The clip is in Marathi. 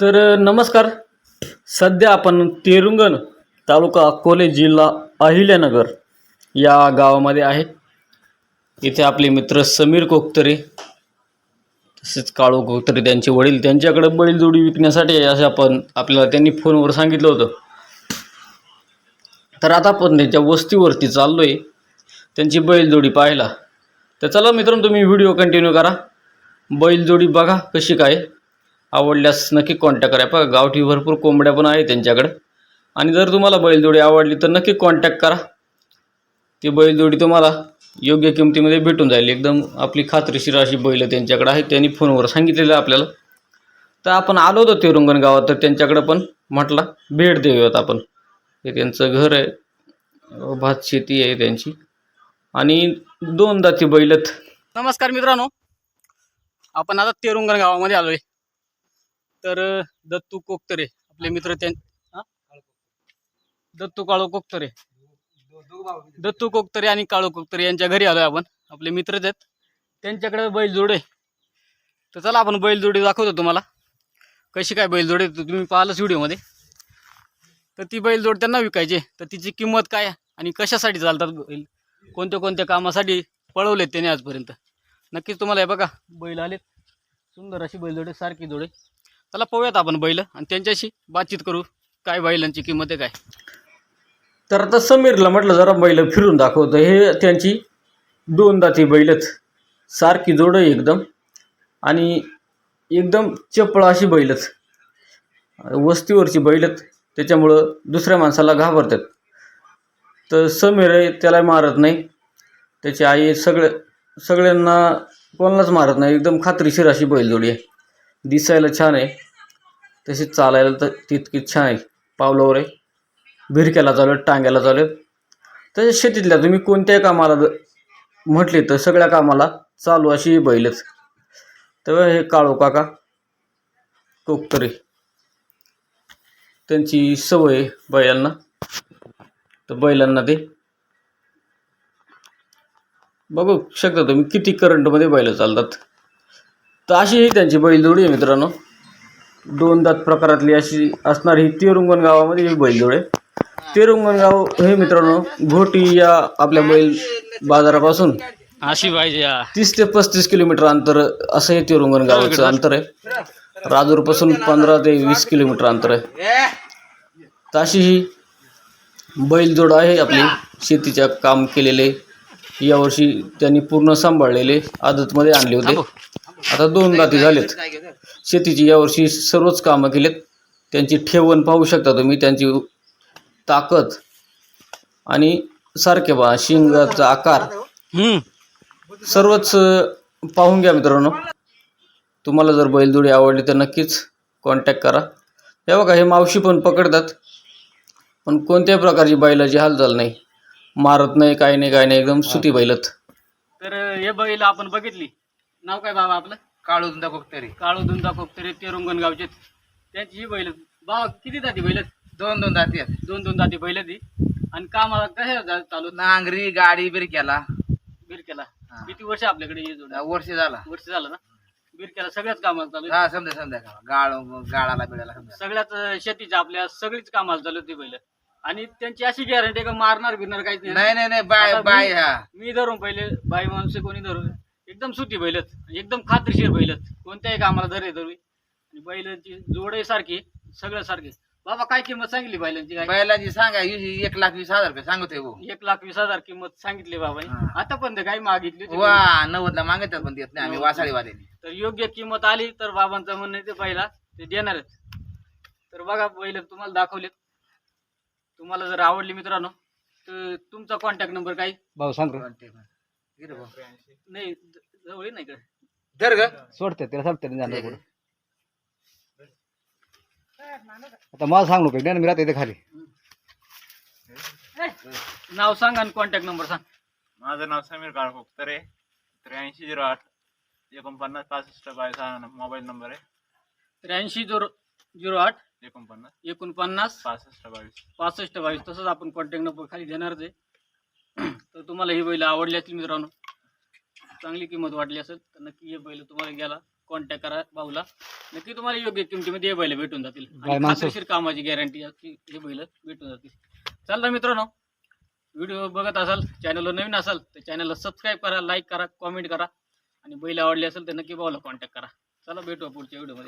तर नमस्कार. सध्या आपण तेरुंगण तालुका अकोले जिल्हा अहिल्यानगर या गावामध्ये आहे. इथे आपले मित्र समीर कोकतरे तसेच काळू कोकतरे त्यांचे वडील त्यांच्याकडे बैलजोडी विकण्यासाठी असे असं आपण आपल्याला त्यांनी फोनवर सांगितलं होतं. तर आता आपण त्यांच्या वस्तीवरती चाललो आहे त्यांची बैलजोडी पाहायला. तर चला मित्रांनो तुम्ही व्हिडिओ कंटिन्यू करा. बैलजोडी बघा कशी काय आवडल्यास नक्की कॉन्टॅक्ट करा. बघा गावठी भरपूर कोंबड्या पण आहे त्यांच्याकडं. आणि जर तुम्हाला बैलजोडी आवडली तर नक्की कॉन्टॅक्ट करा. ती बैलजोडी तुम्हाला योग्य किमतीमध्ये भेटून जाईल. एकदम आपली खात्रीशीर अशी बैल त्यांच्याकडे आहे त्यांनी फोनवर सांगितलेलं आपल्याला. तर आपण आलो होतो तेरुंगण गावात तर त्यांच्याकडं पण म्हटला भेट देऊयात आपण. हे त्यांचं घर आहे. भात शेती आहे त्यांची. आणि दोन दाती बैलत नमस्कार मित्रांनो. आपण आता तेरुंगण गावामध्ये आलोय. तर दत्तू कोकतरे आपले मित्र त्यां दत्तू काळू कोकतरे. दत्तू कोकतरे आणि काळू कोकतरे यांच्या घरी आलोय आपण. आपले मित्रच आहेत. त्यांच्याकडे बैलजोडे. तर चला आपण बैलजोडी दाखवतो तुम्हाला. कशी काय बैलजोडे तुम्ही पाहिलंच व्हिडिओमध्ये. तर ती बैलजोड त्यांना विकायची आहे. तर तिची किंमत काय आणि कशासाठी चालतात बैल? कोणत्या कोणत्या कामासाठी पळवलेत त्याने आजपर्यंत? नक्कीच तुम्हाला हे बघा. बैल आलेत. सुंदर अशी बैलजोडे सारखी जोडे. चला पाहूयात आपण बैल आणि त्यांच्याशी बातचीत करू. काय बैलांची किंमत आहे काय? तर आता समीरला म्हटलं जरा बैल फिरून दाखवतं. हे त्यांची दोन दाती बैलच. सारखी जोड आहे एकदम. आणि एकदम चपळ अशी बैलच. वस्तीवरची बैलच. त्याच्यामुळं दुसऱ्या माणसाला घाबरतात. तर समीर आहे त्याला मारत नाही. त्याची आई सगळ्या सगळ्यांना कोणालाच मारत नाही. एकदम खात्रीशीर अशी बैलजोडी आहे. दिसायला छान आहे. तशीच चालायला तर तितकी छान आहे. पावलावर आहे. भिरक्याला चालू आहेत टांग्याला चालू आहेत तसेच शेतीतल्या तुम्ही कोणत्याही कामाला म्हटले तर सगळ्या कामाला चालू अशी बैलच. तर हे काळो काका कोकतरे. त्यांची सवय आहे बैलांना. तर बैलांना ते बघू शकता तुम्ही किती करंटमध्ये बैल चालतात. तर अशी ही त्यांची बैलजोडी आहे मित्रांनो. दोन दात प्रकारातली अशी असणारी ही तेरुंगण गावामध्ये ही बैलजोड आहे. तेरुंगण गाव हे मित्रांनो घोटी या आपल्या बैल बाजारापासून अशी पाहिजे तीस ते पस्तीस किलोमीटर अंतर असं हे तेरुंगण गावाचं अंतर आहे. राजूरपासून पंधरा ते वीस किलोमीटर अंतर आहे. तर अशी ही बैलजोड आहे आपली. शेतीच्या काम केलेले. यावर्षी त्यांनी पूर्ण सांभाळलेले आदतमध्ये आणले होते. आता दोन दाती झालेत. शेतीची यावर्षी सर्वच कामं केलेत. त्यांची ठेवण पाहू शकता तुम्ही त्यांची ताकद. आणि सारखे बा शिंगाचा आकार. हम्म. सर्वच पाहून घ्या मित्रांनो. तुम्हाला जर बैलजोडी आवडली तर नक्कीच कॉन्टॅक्ट करा. हे बघा हे मावशी पण पकडतात. पण कोणत्याही प्रकारची बैलाची हालचाल नाही. मारत नाही काही नाही काही नाही. एकदम सुती बैलत. तर हे बैल आपण बघितली. नाव काय बाबा आपलं? काळू धंदा तरी काळू दुंदा कोकतरे तेरुंगण गावचे त्यांची ही बैल बाबा किती जाती बैल दोन दोन दाती आहेत. दोन दोन जाती बैल ती आणि कामाला जा- चालू नांगरी गाडी बिरक्याला. बिरकेला हा. किती वर्ष आपल्याकडे हे जोड? वर्ष झाला. वर्ष झालं ना? बिरकेला सगळ्याच कामाला चालू. हा समजा समजा. गाळ गाळाला बिळाला सगळ्याच शेतीच्या आपल्या सगळीच कामाला चालू होती बैल. आणि त्यांची अशी गॅरंटी का मारणार बिरणार काहीच नाही? नाही नाही नाही. बाय बाय मी- हा. मी धरून पहिले. बाई माणसे कोणी धरून? एकदम सुती बैलच एकदम खात्रीशीर बैलच. कोणत्याही कामाला धरे धरू आणि बैलांची जोडही सारखी सगळं सारखी. बाबा काय किंमत सांगितली बैलांची काय? बैलाची सांगा ही एक लाख वीस हजार रुपये सांगतोय भाऊ. एक लाख वीस हजार किंमत सांगितली बाबाने हा. आता पण ते काही मागितली होती वा नव्वद ला मागतात पण देत नाही आम्ही. वासाळीवाले तर योग्य किंमत आली तर बाबांचं म्हणणं आहे ते पहिला ते देणारच. तर बघा बैल तुम्हाला दाखवलेत. तुम्हाला जर आवडली मित्रांनो तर तुमचा कॉन्टॅक्ट नंबर काही भाऊ सांग नाही जवळ धर ग. सोडते त्याला जाणार पुढे. आता मला सांग नको मी राहते इथे खाली. नाव सांग आणि कॉन्टॅक्ट नंबर सांग. माझं नाव समीर काळकोक तर आहे त्र्याऐंशी झिरो आठ एकोणपन्नास पासष्ट बावीस हा मोबाईल नंबर आहे. त्र्याऐंशी झिरो झिरो आठ एकोणपन्नास. एकोणपन्नास पासष्ट बावीस. पासष्ट बावीस. तसंच आपण कॉन्टॅक्ट नंबर खाली देणारच आहे. तर तुम्हाला ही बैल आवडली असतील मित्रांनो. चांगली किंमत वाटली असेल तर नक्की हे बैल तुम्हाला घ्यायला कॉन्टॅक्ट करा भाऊला. नक्की तुम्हाला योग्य किमतीमध्ये हे बैल भेटून जातील. आणि माणसं. खात्रीशीर कामाची गॅरंटी हे बैल भेटून जातील. चालतं मित्रांनो व्हिडिओ बघत असाल चॅनलवर नवीन असाल तर चॅनलला सबस्क्राईब करा लाईक करा कॉमेंट करा. आणि बैल आवडली असेल तर नक्की भाऊला कॉन्टॅक्ट करा. चला भेटू पुढच्या व्हिडिओमध्ये